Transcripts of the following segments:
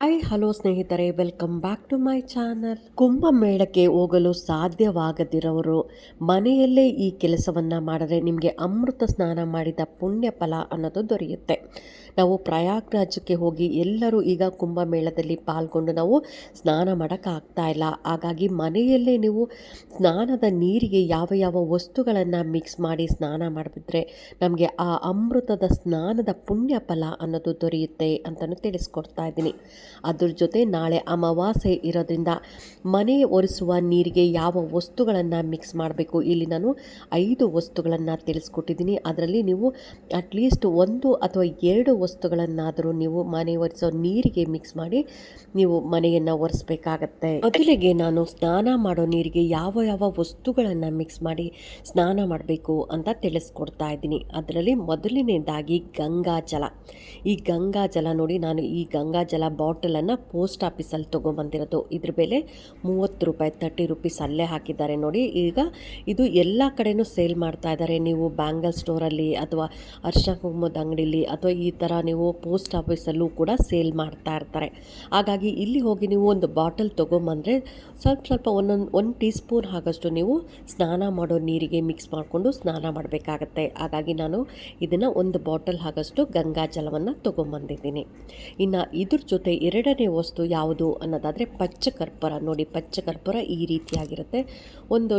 Hi hello ಸ್ನೇಹಿತರೆ, welcome back to my channel. ಕುಂಭಮೇಳಕ್ಕೆ ಹೋಗಲು ಸಾಧ್ಯವಾಗದಿರೋರು, ಮನೆಯಲ್ಲೇ ಈ ಕೆಲಸವನ್ನು ಮಾಡಿದ್ರೆ ನಿಮಗೆ ಅಮೃತ ಸ್ನಾನ ಮಾಡಿದ ಪುಣ್ಯ ಫಲ ಅನ್ನೋದು ದೊರೆಯುತ್ತೆ. ನಾವು ಪ್ರಯಾಗ್ರಾಜಕ್ಕೆ ಹೋಗಿ ಎಲ್ಲರೂ ಈಗ ಕುಂಭಮೇಳದಲ್ಲಿ ಪಾಲ್ಗೊಂಡು ನಾವು ಸ್ನಾನ ಮಾಡೋಕ್ಕಾಗ್ತಾ ಇಲ್ಲ. ಹಾಗಾಗಿ ಮನೆಯಲ್ಲೇ ನೀವು ಸ್ನಾನದ ನೀರಿಗೆ ಯಾವ ಯಾವ ವಸ್ತುಗಳನ್ನು ಮಿಕ್ಸ್ ಮಾಡಿ ಸ್ನಾನ ಮಾಡಿಬಿಟ್ರೆ ನಮಗೆ ಆ ಅಮೃತದ ಸ್ನಾನದ ಪುಣ್ಯ ಫಲ ಅನ್ನೋದು ದೊರೆಯುತ್ತೆ ಅಂತಲೂ ತಿಳಿಸ್ಕೊಡ್ತಾ ಇದ್ದೀನಿ. ಅದ್ರ ಜೊತೆ ನಾಳೆ ಅಮಾವಾಸ್ಯೆ ಇರೋದ್ರಿಂದ ಮನೆ ಒರೆಸುವ ನೀರಿಗೆ ಯಾವ ವಸ್ತುಗಳನ್ನು ಮಿಕ್ಸ್ ಮಾಡಬೇಕು? ಇಲ್ಲಿ ನಾನು ಐದು ವಸ್ತುಗಳನ್ನು ತಿಳಿಸ್ಕೊಟ್ಟಿದ್ದೀನಿ. ಅದರಲ್ಲಿ ನೀವು ಅಟ್ಲೀಸ್ಟ್ ಒಂದು ಅಥವಾ ಎರಡು ವಸ್ತುಗಳನ್ನಾದರೂ ನೀವು ಮನೆ ಒರೆಸೋ ನೀರಿಗೆ ಮಿಕ್ಸ್ ಮಾಡಿ ನೀವು ಮನೆಯನ್ನು ಒರೆಸ್ಬೇಕಾಗತ್ತೆ. ಮೊದಲಿಗೆ ನಾನು ಸ್ನಾನ ಮಾಡೋ ನೀರಿಗೆ ಯಾವ ಯಾವ ವಸ್ತುಗಳನ್ನು ಮಿಕ್ಸ್ ಮಾಡಿ ಸ್ನಾನ ಮಾಡಬೇಕು ಅಂತ ತಿಳಿಸ್ಕೊಡ್ತಾ ಇದ್ದೀನಿ. ಅದರಲ್ಲಿ ಮೊದಲನೇದಾಗಿ ಗಂಗಾ ಜಲ. ಈ ಗಂಗಾ ಜಲ ನೋಡಿ ನಾನು ಈ ಗಂಗಾ ಜಲ ಬಾಟಲನ್ನು ಪೋಸ್ಟ್ ಆಫೀಸಲ್ಲಿ ತೊಗೊಂಬಂದಿರೋದು. ಇದ್ರ ಬೆಲೆ ಮೂವತ್ತು ರೂಪಾಯಿ ತರ್ಟಿ ರುಪೀಸ್ ಅಲ್ಲೇ ಹಾಕಿದ್ದಾರೆ ನೋಡಿ. ಈಗ ಇದು ಎಲ್ಲ ಕಡೆನೂ ಸೇಲ್ ಮಾಡ್ತಾ ಇದ್ದಾರೆ. ನೀವು ಬ್ಯಾಂಗಲ್ ಸ್ಟೋರಲ್ಲಿ ಅಥವಾ ಅರ್ಶಿನ ಕುಂಕುಮದ ಅಂಗಡಿಲಿ ಅಥವಾ ಈ ಥರ ನೀವು ಪೋಸ್ಟ್ ಆಫೀಸಲ್ಲೂ ಕೂಡ ಸೇಲ್ ಮಾಡ್ತಾ ಇರ್ತಾರೆ. ಹಾಗಾಗಿ ಇಲ್ಲಿ ಹೋಗಿ ನೀವು ಒಂದು ಬಾಟಲ್ ತೊಗೊಂಬಂದರೆ ಸ್ವಲ್ಪ ಸ್ವಲ್ಪ ಒಂದೊಂದು, ಒಂದು ಟೀ ಸ್ಪೂನ್ ಆಗಷ್ಟು ನೀವು ಸ್ನಾನ ಮಾಡೋ ನೀರಿಗೆ ಮಿಕ್ಸ್ ಮಾಡಿಕೊಂಡು ಸ್ನಾನ ಮಾಡಬೇಕಾಗತ್ತೆ. ಹಾಗಾಗಿ ನಾನು ಇದನ್ನು ಒಂದು ಬಾಟಲ್ ಆಗಷ್ಟು ಗಂಗಾ ಜಲವನ್ನು ತೊಗೊಂಬಂದಿದ್ದೀನಿ. ಇನ್ನು ಇದ್ರ ಜೊತೆ ಎರಡನೇ ವಸ್ತು ಯಾವುದು ಅನ್ನೋದಾದರೆ ಪಚ್ಚ ಕರ್ಪೂರ ನೋಡಿ ಪಚ್ಚ ಕರ್ಪೂರ ಈ ರೀತಿಯಾಗಿರುತ್ತೆ. ಒಂದು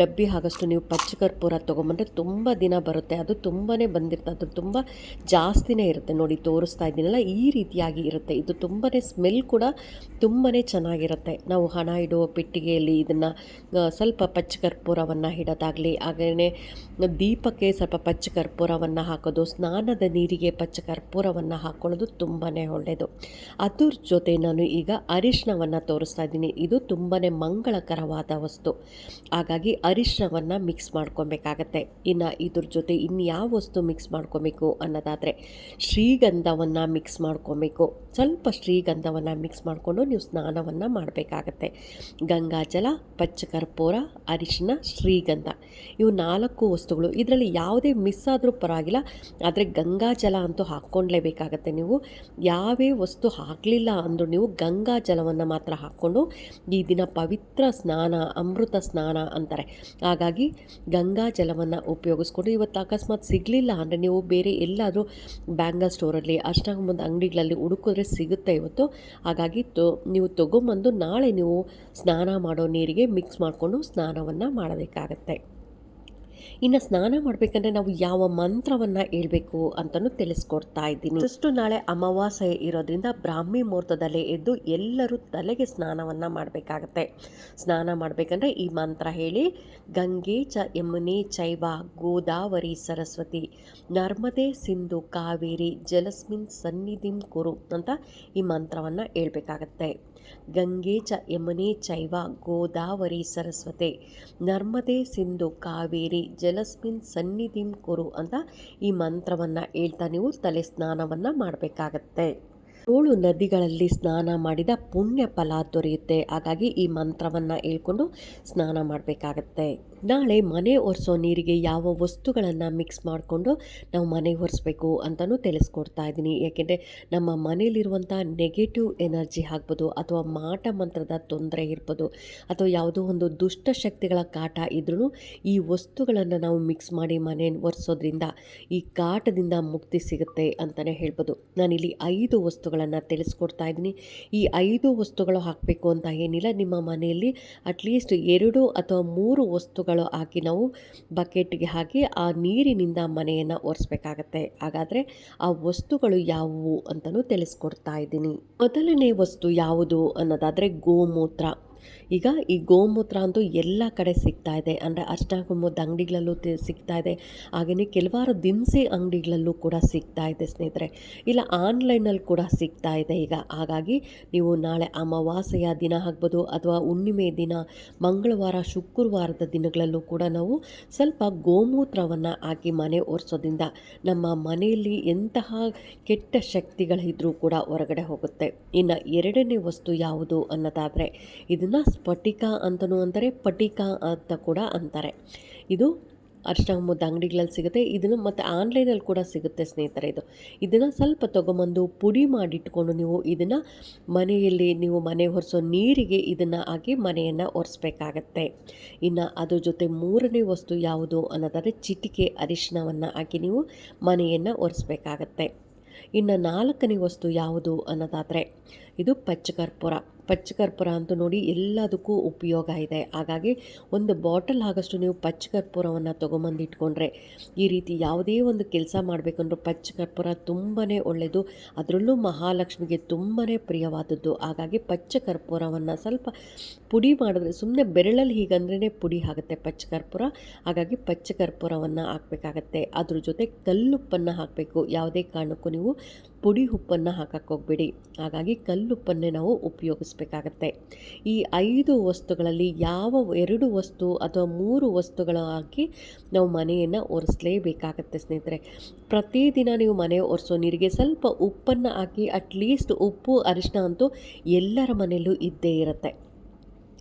ಡಬ್ಬಿ ಆಗಷ್ಟು ನೀವು ಪಚ್ಚ ಕರ್ಪೂರ ತೊಗೊಂಬಂದರೆ ತುಂಬ ದಿನ ಬರುತ್ತೆ. ಅದು ತುಂಬಾ ಬಂದಿರುತ್ತೆ. ಅದು ತುಂಬ ಜಾಸ್ತಿನೇ ಇರುತ್ತೆ. ನೋಡಿ, ತೋರಿಸ್ತಾ ಇದ್ದೀನಲ್ಲ, ಈ ರೀತಿಯಾಗಿ ಇರುತ್ತೆ. ಇದು ತುಂಬಾ ಸ್ಮೆಲ್ ಕೂಡ ತುಂಬಾ ಚೆನ್ನಾಗಿರುತ್ತೆ. ನಾವು ಹಣ ಇಡುವ ಪೆಟ್ಟಿಗೆಯಲ್ಲಿ ಇದನ್ನು ಸ್ವಲ್ಪ ಪಚ್ಚ ಕರ್ಪೂರವನ್ನು ಇಡೋದಾಗಲಿ ಹಾಗೆಯೇ ದೀಪಕ್ಕೆ ಸ್ವಲ್ಪ ಪಚ್ಚ ಕರ್ಪೂರವನ್ನು ಹಾಕೋದು, ಸ್ನಾನದ ನೀರಿಗೆ ಪಚ್ಚ ಕರ್ಪೂರವನ್ನು ಹಾಕ್ಕೊಳ್ಳೋದು ತುಂಬಾ ಒಳ್ಳೆಯದು ಅದ್ರ ಜೊತೆ ನಾನು ಈಗ ಅರಿಶಿನವನ್ನು ತೋರಿಸ್ತಾ ಇದ್ದೀನಿ. ಇದು ತುಂಬಾ ಮಂಗಳಕರವಾದ ವಸ್ತು. ಹಾಗಾಗಿ ಅರಿಶಿನವನ್ನು ಮಿಕ್ಸ್ ಮಾಡ್ಕೊಬೇಕಾಗತ್ತೆ. ಇನ್ನು ಇದ್ರ ಜೊತೆ ಇನ್ಯಾವ ವಸ್ತು ಮಿಕ್ಸ್ ಮಾಡ್ಕೊಬೇಕು ಅನ್ನೋದಾದರೆ ಶ್ರೀಗಂಧವನ್ನು ಮಿಕ್ಸ್ ಮಾಡ್ಕೊಬೇಕು. ಸ್ವಲ್ಪ ಶ್ರೀಗಂಧವನ್ನು ಮಿಕ್ಸ್ ಮಾಡಿಕೊಂಡು ನೀವು ಸ್ನಾನವನ್ನು ಮಾಡಬೇಕಾಗತ್ತೆ. ಗಂಗಾಜಲ ಪಚ್ಚ ಕರ್ಪೂರ ಅರಿಶಿನ, ಶ್ರೀಗಂಧ. ಇವು ನಾಲ್ಕು ವಸ್ತುಗಳು. ಇದರಲ್ಲಿ ಯಾವುದೇ ಮಿಸ್ ಆದರೂ ಪರವಾಗಿಲ್ಲ. ಆದರೆ ಗಂಗಾಜಲ ಅಂತೂ ಹಾಕ್ಕೊಂಡ್ಲೇಬೇಕಾಗತ್ತೆ ನೀವು. ಯಾವೇ ವಸ್ತು ಹಾಕಲಿಲ್ಲ ಅಂದರೂ ನೀವು ಗಂಗಾ ಜಲವನ್ನು ಮಾತ್ರ ಹಾಕ್ಕೊಂಡು ಈ ದಿನ ಪವಿತ್ರ ಸ್ನಾನ, ಅಮೃತ ಸ್ನಾನ ಅಂತಾರೆ. ಹಾಗಾಗಿ ಗಂಗಾ ಜಲವನ್ನು ಉಪಯೋಗಿಸ್ಕೊಂಡು ಇವತ್ತು ಅಕಸ್ಮಾತ್ ಸಿಗಲಿಲ್ಲ ಅಂದರೆ ನೀವು ಬೇರೆ ಎಲ್ಲಾದರೂ ಬ್ಯಾಂಗಲ್ ಸ್ಟೋರಲ್ಲಿ, ಅಷ್ಟಾಗಮದ ಅಂಗಡಿಗಳಲ್ಲಿ ಹುಡುಕಿದ್ರೆ ಸಿಗುತ್ತೆ ಇವತ್ತು. ಹಾಗಾಗಿ ತೊ, ನೀವು ತೊಗೊಂಬಂದು ನಾಳೆ ನೀವು ಸ್ನಾನ ಮಾಡೋ ನೀರಿಗೆ ಮಿಕ್ಸ್ ಮಾಡಿಕೊಂಡು ಸ್ನಾನವನ್ನು ಮಾಡಬೇಕಾಗತ್ತೆ. ಇನ್ನು ಸ್ನಾನ ಮಾಡಬೇಕಂದ್ರೆ ನಾವು ಯಾವ ಮಂತ್ರವನ್ನು ಹೇಳಬೇಕು ಅಂತಲೂ ತಿಳಿಸ್ಕೊಡ್ತಾ ಇದ್ದೀನಿ. ಅಷ್ಟು ನಾಳೆ ಅಮಾವಾಸ್ಯೆ ಇರೋದ್ರಿಂದ ಬ್ರಾಹ್ಮಿ ಮುಹೂರ್ತದಲ್ಲೇ ಎದ್ದು ಎಲ್ಲರೂ ತಲೆಗೆ ಸ್ನಾನವನ್ನು ಮಾಡಬೇಕಾಗತ್ತೆ. ಸ್ನಾನ ಮಾಡಬೇಕಂದ್ರೆ ಈ ಮಂತ್ರ ಹೇಳಿ, ಗಂಗೆ ಚ ಯಮುನೆ ಚೈವ ಗೋದಾವರಿ ಸರಸ್ವತಿ, ನರ್ಮದೆ ಸಿಂಧು ಕಾವೇರಿ ಜಲಸ್ಮಿನ್ ಸನ್ನಿಧಿಂ ಕುರು ಅಂತ ಈ ಮಂತ್ರವನ್ನು ಹೇಳ್ಬೇಕಾಗತ್ತೆ. ಗಂಗೆ ಚ ಯಮುನೆ ಚೈವ ಗೋದಾವರಿ ಸರಸ್ವತೆ. ನರ್ಮದೆ ಸಿಂಧು ಕಾವೇರಿ ಜಲಸ್ಮಿನ್ ಸನ್ನಿಧಿಂ ಕುರು ಅಂತ ಈ ಮಂತ್ರವನ್ನು ಹೇಳ್ತಾ ನೀವು ತಲೆ ಸ್ನಾನವನ್ನು ಮಾಡಬೇಕಾಗತ್ತೆ. ಏಳು ನದಿಗಳಲ್ಲಿ ಸ್ನಾನ ಮಾಡಿದ ಪುಣ್ಯ ಫಲ ದೊರೆಯುತ್ತೆ. ಹಾಗಾಗಿ ಈ ಮಂತ್ರವನ್ನ ಹೇಳ್ಕೊಂಡು ಸ್ನಾನ ಮಾಡಬೇಕಾಗತ್ತೆ. ನಾಳೆ ಮನೆ ಒರೆಸೋ ನೀರಿಗೆ ಯಾವ ವಸ್ತುಗಳನ್ನು ಮಿಕ್ಸ್ ಮಾಡಿಕೊಂಡು ನಾವು ಮನೆ ಒರೆಸ್ಬೇಕು ಅಂತಲೂ ತಿಳಿಸ್ಕೊಡ್ತಾ ಇದ್ದೀನಿ. ಯಾಕೆಂದರೆ ನಮ್ಮ ಮನೇಲಿರುವಂಥ ನೆಗೆಟಿವ್ ಎನರ್ಜಿ ಆಗ್ಬೋದು, ಅಥವಾ ಮಾಟ ಮಂತ್ರದ ತೊಂದರೆ ಇರ್ಬೋದು, ಅಥವಾ ಯಾವುದೋ ಒಂದು ದುಷ್ಟ ಶಕ್ತಿಗಳ ಕಾಟ ಇದ್ರೂ ಈ ವಸ್ತುಗಳನ್ನು ನಾವು ಮಿಕ್ಸ್ ಮಾಡಿ ಮನೆ ಒರೆಸೋದ್ರಿಂದ ಈ ಕಾಟದಿಂದ ಮುಕ್ತಿ ಸಿಗುತ್ತೆ ಅಂತಲೇ ಹೇಳ್ಬೋದು. ನಾನಿಲ್ಲಿ ಐದು ವಸ್ತುಗಳನ್ನು ತಿಳಿಸ್ಕೊಡ್ತಾ ಇದ್ದೀನಿ. ಈ ಐದು ವಸ್ತುಗಳು ಹಾಕಬೇಕು ಅಂತ ಏನಿಲ್ಲ. ನಿಮ್ಮ ಮನೆಯಲ್ಲಿ ಅಟ್ಲೀಸ್ಟ್ ಎರಡು ಅಥವಾ ಮೂರು ವಸ್ತುಗಳು ಹಾಕಿ ನಾವು ಬಕೆಟ್ಗೆ ಹಾಕಿ ಆ ನೀರಿನಿಂದ ಮನೆಯನ್ನು ಒರೆಸ್ಬೇಕಾಗತ್ತೆ. ಹಾಗಾದರೆ ಆ ವಸ್ತುಗಳು ಯಾವುವು ಅಂತಲೂ ತಿಳಿಸ್ಕೊಡ್ತಾ ಇದ್ದೀನಿ. ಮೊದಲನೇ ವಸ್ತು ಯಾವುದು ಅನ್ನೋದಾದರೆ ಗೋಮೂತ್ರ. ಈಗ ಈ ಗೋಮೂತ್ರ ಅಂತೂ ಎಲ್ಲ ಕಡೆ ಸಿಗ್ತಾ ಇದೆ. ಅಂದರೆ ಅಷ್ಟಾಗುಮ್ಮದ ಅಂಗಡಿಗಳಲ್ಲೂ ಸಿಗ್ತಾ ಇದೆ. ಹಾಗೆಯೇ ಕೆಲವಾರು ದಿನಸಿ ಅಂಗಡಿಗಳಲ್ಲೂ ಕೂಡ ಸಿಗ್ತಾ ಇದೆ ಸ್ನೇಹಿತರೆ. ಇಲ್ಲ, ಆನ್ಲೈನಲ್ಲಿ ಕೂಡ ಸಿಗ್ತಾ ಇದೆ ಈಗ. ಹಾಗಾಗಿ ನೀವು ನಾಳೆ ಅಮಾವಾಸ್ಯೆಯ ದಿನ ಆಗ್ಬೋದು ಅಥವಾ ಹುಣ್ಣಿಮೆ ದಿನ, ಮಂಗಳವಾರ, ಶುಕ್ರವಾರದ ದಿನಗಳಲ್ಲೂ ಕೂಡ ನಾವು ಸ್ವಲ್ಪ ಗೋಮೂತ್ರವನ್ನು ಹಾಕಿ ಮನೆ ಒರೆಸೋದ್ರಿಂದ ನಮ್ಮ ಮನೆಯಲ್ಲಿ ಎಂತಹ ಕೆಟ್ಟ ಶಕ್ತಿಗಳಿದ್ರೂ ಕೂಡ ಹೊರಗಡೆ ಹೋಗುತ್ತೆ. ಇನ್ನು ಎರಡನೇ ವಸ್ತು ಯಾವುದು ಅನ್ನೋದಾದರೆ, ಇದನ್ನು ಸ್ಫಟಿಕ ಅಂತಲೂ ಅಂತಾರೆ, ಪಟಿಕ ಅಂತ ಕೂಡ ಅಂತಾರೆ. ಇದು ಅರ್ಶನ ಮುದ್ದ ಅಂಗಡಿಗಳಲ್ಲಿ ಸಿಗುತ್ತೆ. ಇದನ್ನು ಮತ್ತು ಆನ್ಲೈನಲ್ಲಿ ಕೂಡ ಸಿಗುತ್ತೆ ಸ್ನೇಹಿತರೆ ಇದು. ಇದನ್ನು ಸ್ವಲ್ಪ ತೊಗೊಂಬಂದು ಪುಡಿ ಮಾಡಿಟ್ಕೊಂಡು ನೀವು ಇದನ್ನು ಮನೆಯಲ್ಲಿ ನೀವು ಮನೆ ಒರೆಸೋ ನೀರಿಗೆ ಇದನ್ನು ಹಾಕಿ ಮನೆಯನ್ನು ಒರೆಸ್ಬೇಕಾಗತ್ತೆ. ಇನ್ನು ಅದ್ರ ಜೊತೆ ಮೂರನೇ ವಸ್ತು ಯಾವುದು ಅನ್ನೋದಾದರೆ ಚಿಟಿಕೆ ಅರಿಶಿನವನ್ನು ಹಾಕಿ ನೀವು ಮನೆಯನ್ನು ಒರೆಸ್ಬೇಕಾಗತ್ತೆ. ಇನ್ನು ನಾಲ್ಕನೇ ವಸ್ತು ಯಾವುದು ಅನ್ನೋದಾದರೆ ಇದು ಪಚ್ಚಕರ್ಪೂರ. ಪಚ್ಚಕರ್ಪೂರ ಅಂತೂ ನೋಡಿ ಎಲ್ಲದಕ್ಕೂ ಉಪಯೋಗ ಇದೆ. ಹಾಗಾಗಿ ಒಂದು ಬಾಟಲ್ ಆಗಷ್ಟು ನೀವು ಪಚ್ಚಕರ್ಪೂರವನ್ನು ತೊಗೊಂಬಂದು ಇಟ್ಕೊಂಡ್ರೆ ಈ ರೀತಿ ಯಾವುದೇ ಒಂದು ಕೆಲಸ ಮಾಡಬೇಕಂದ್ರೂ ಪಚ್ಚಕರ್ಪೂರ ತುಂಬಾ ಒಳ್ಳೆಯದು ಅದರಲ್ಲೂ ಮಹಾಲಕ್ಷ್ಮಿಗೆ ತುಂಬಾ ಪ್ರಿಯವಾದದ್ದು. ಹಾಗಾಗಿ ಪಚ್ಚಕರ್ಪೂರವನ್ನು ಸ್ವಲ್ಪ ಪುಡಿ ಮಾಡಿದ್ರೆ ಸುಮ್ಮನೆ ಬೆರಳಲ್ಲಿ ಹೀಗಂದ್ರೇ ಪುಡಿ ಆಗುತ್ತೆ ಪಚ್ಚಕರ್ಪೂರ ಹಾಗಾಗಿ ಪಚ್ಚಕರ್ಪೂರವನ್ನು ಹಾಕಬೇಕಾಗತ್ತೆ. ಅದ್ರ ಜೊತೆ ಕಲ್ಲುಪ್ಪನ್ನು ಹಾಕಬೇಕು. ಯಾವುದೇ ಕಾರಣಕ್ಕೂ ನೀವು ಪುಡಿ ಉಪ್ಪನ್ನು ಹಾಕಕ್ಕೆ ಹೋಗ್ಬೇಡಿ. ಹಾಗಾಗಿ ಕಲ್ಲುಪ್ಪನ್ನೇ ನಾವು ಉಪಯೋಗಿಸ್ಬೇಕಾಗತ್ತೆ. ಈ ಐದು ವಸ್ತುಗಳಲ್ಲಿ ಯಾವ ಎರಡು ವಸ್ತು ಅಥವಾ ಮೂರು ವಸ್ತುಗಳು ಹಾಕಿ ನಾವು ಮನೆಯನ್ನು ಒರೆಸಲೇಬೇಕಾಗತ್ತೆ ಸ್ನೇಹಿತರೆ. ಪ್ರತಿದಿನ ನೀವು ಮನೆ ಒರೆಸೋ ನೀರಿಗೆ ಸ್ವಲ್ಪ ಉಪ್ಪನ್ನು ಹಾಕಿ, ಅಟ್ಲೀಸ್ಟ್ ಉಪ್ಪು ಅರಿಶಿನ ಅಂತೂ ಎಲ್ಲರ ಮನೆಯಲ್ಲೂ ಇದ್ದೇ ಇರುತ್ತೆ.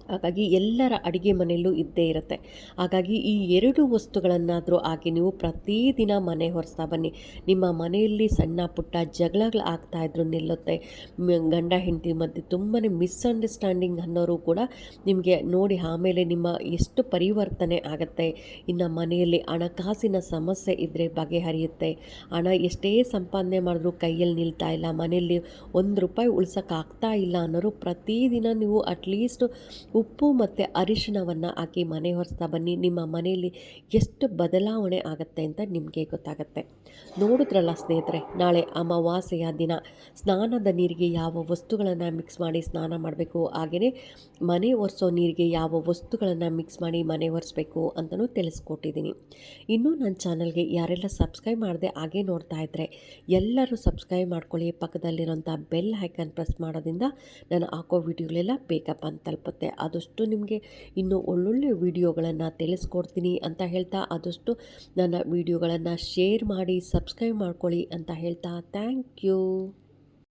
ಹಾಗಾಗಿ ಎಲ್ಲರ ಅಡುಗೆ ಮನೆಯಲ್ಲೂ ಇದ್ದೇ ಇರುತ್ತೆ. ಹಾಗಾಗಿ ಈ ಎರಡು ವಸ್ತುಗಳನ್ನಾದರೂ ಹಾಕಿ ನೀವು ಪ್ರತಿದಿನ ಮನೆ ಹೊರಿಸ್ತಾ ಬನ್ನಿ. ನಿಮ್ಮ ಮನೆಯಲ್ಲಿ ಸಣ್ಣ ಪುಟ್ಟ ಜಗಳಗಳು ಆಗ್ತಾಯಿದ್ರು ನಿಲ್ಲುತ್ತೆ. ಗಂಡ, ಹೆಂಡತಿ ಮಧ್ಯೆ ತುಂಬಾ ಮಿಸ್ಅಂಡರ್ಸ್ಟ್ಯಾಂಡಿಂಗ್ ಅನ್ನೋರು ಕೂಡ ನಿಮಗೆ ನೋಡಿ ಆಮೇಲೆ ನಿಮ್ಮ ಎಷ್ಟು ಪರಿವರ್ತನೆ ಆಗುತ್ತೆ. ಇನ್ನು ಮನೆಯಲ್ಲಿ ಹಣಕಾಸಿನ ಸಮಸ್ಯೆ ಇದ್ದರೆ ಬಗೆಹರಿಯುತ್ತೆ. ಹಣ ಎಷ್ಟೇ ಸಂಪಾದನೆ ಮಾಡಿದ್ರೂ ಕೈಯಲ್ಲಿ ನಿಲ್ತಾ ಇಲ್ಲ. ಮನೆಯಲ್ಲಿ ಒಂದು ರೂಪಾಯಿ ಉಳ್ಸೋಕ್ಕಾಗ್ತಾ ಇಲ್ಲ ಅನ್ನೋರು ಪ್ರತಿದಿನ ನೀವು ಅಟ್ಲೀಸ್ಟ್ ಉಪ್ಪು ಮತ್ತು ಅರಿಶಿಣವನ್ನು ಹಾಕಿ ಮನೆ ಹೊರಿಸ್ತಾ ಬನ್ನಿ. ನಿಮ್ಮ ಮನೆಯಲ್ಲಿ ಎಷ್ಟು ಬದಲಾವಣೆ ಆಗುತ್ತೆ ಅಂತ ನಿಮಗೆ ಗೊತ್ತಾಗುತ್ತೆ. ನೋಡಿದ್ರಲ್ಲ ಸ್ನೇಹಿತರೆ, ನಾಳೆ ಅಮಾವಾಸ್ಯೆಯ ದಿನ. ಸ್ನಾನದ ನೀರಿಗೆ ಯಾವ ವಸ್ತುಗಳನ್ನು ಮಿಕ್ಸ್ ಮಾಡಿ ಸ್ನಾನ ಮಾಡಬೇಕು? ಹಾಗೆಯೇ ಮನೆ ಒರೆಸೋ ನೀರಿಗೆ ಯಾವ ವಸ್ತುಗಳನ್ನು ಮಿಕ್ಸ್ ಮಾಡಿ ಮನೆ ಒರೆಸ್ಬೇಕು ಅಂತಲೂ ತಿಳಿಸ್ಕೊಟ್ಟಿದ್ದೀನಿ. ಇನ್ನೂ ನನ್ನ ಚಾನಲ್ಗೆ ಯಾರೆಲ್ಲ ಸಬ್ಸ್ಕ್ರೈಬ್ ಮಾಡದೆ ಹಾಗೆ ನೋಡ್ತಾ ಇದ್ದರೆ ಎಲ್ಲರೂ ಸಬ್ಸ್ಕ್ರೈಬ್ ಮಾಡ್ಕೊಳ್ಳಿ. ಪಕ್ಕದಲ್ಲಿರೋಂಥ ಬೆಲ್ ಹೈಕನ್ ಪ್ರೆಸ್ ಮಾಡೋದ್ರಿಂದ ನಾನು ಹಾಕೋ ವಿಡಿಯೋಗಳೆಲ್ಲ ಬೇಕಪ್ಪ ಅಂತ ತಲುಪುತ್ತೆ. ಆದಷ್ಟು ನಿಮಗೆ ಇನ್ನೂ ಒಳ್ಳೊಳ್ಳೆ ವಿಡಿಯೋಗಳನ್ನು ತಿಳಿಸ್ಕೊಡ್ತೀನಿ ಅಂತ ಹೇಳ್ತಾ ಆದಷ್ಟು ನನ್ನ ವಿಡಿಯೋಗಳನ್ನು ಶೇರ್ ಮಾಡಿ, ಸಬ್ಸ್ಕ್ರೈಬ್ ಮಾಡ್ಕೊಳ್ಳಿ ಅಂತ ಹೇಳ್ತಾ. Thank you.